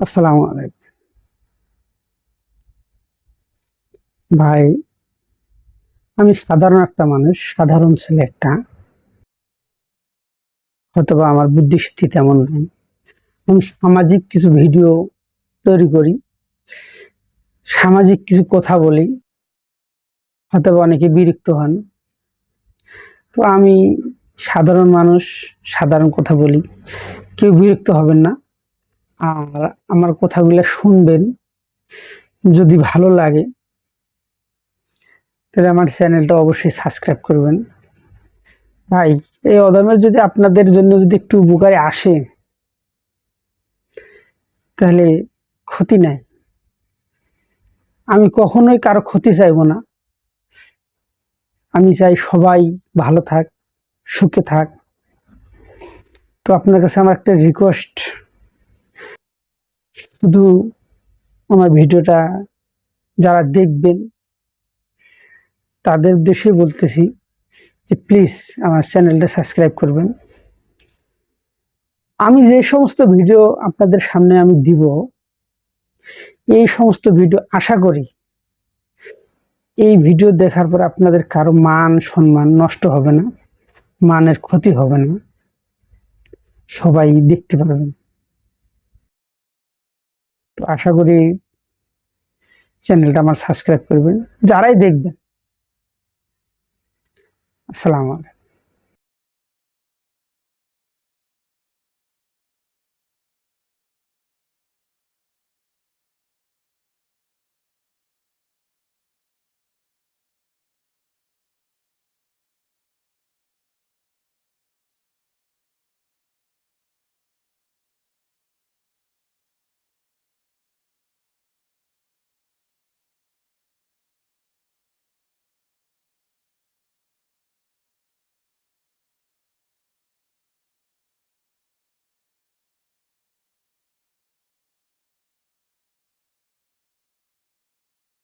আসসালামু আলাইকুম। ভাই, আমি সাধারণ একটা মানুষ, সাধারণ ছেলে একটা। হয়তোবা আমার বুদ্ধিশক্তি তেমন নেই। আমি সামাজিক কিছু ভিডিও তৈরি করি, সামাজিক কিছু কথা বলি, হয়তোবা অনেকে বিরক্ত হন। তো আমি সাধারণ মানুষ, সাধারণ কথা বলি, কেউ বিরক্ত হবেন না। আর আমার কথাগুলো শুনবেন। যদি ভালো লাগে, তাহলে আমার চ্যানেলটা অবশ্যই সাবস্ক্রাইব করবেন। ভাই, এই অদমের যদি আপনাদের জন্য যদি একটু উপকারে আসে, তাহলে ক্ষতি নাই। আমি কখনোই কারও ক্ষতি চাইব না। আমি চাই সবাই ভালো থাক, সুখে থাক। তো আপনার কাছে আমার একটা রিকোয়েস্ট শুধু আমার ভিডিওটা যারা দেখবেন, তাদের উদ্দেশ্যে বলতেছি যে প্লিজ আমার চ্যানেলটা সাবস্ক্রাইব করবেন। আমি যে সমস্ত ভিডিও আপনাদের সামনে আমি দিব, এই সমস্ত ভিডিও আশা করি এই ভিডিও দেখার পর আপনাদের কারও মান, সম্মান নষ্ট হবে না, মানের ক্ষতি হবে না। সবাই দেখতে পারবেন। আশা করি চ্যানেলটা আমার সাবস্ক্রাইব করবেন। যারাই দেখবেন আসসালামু আলাইকুম।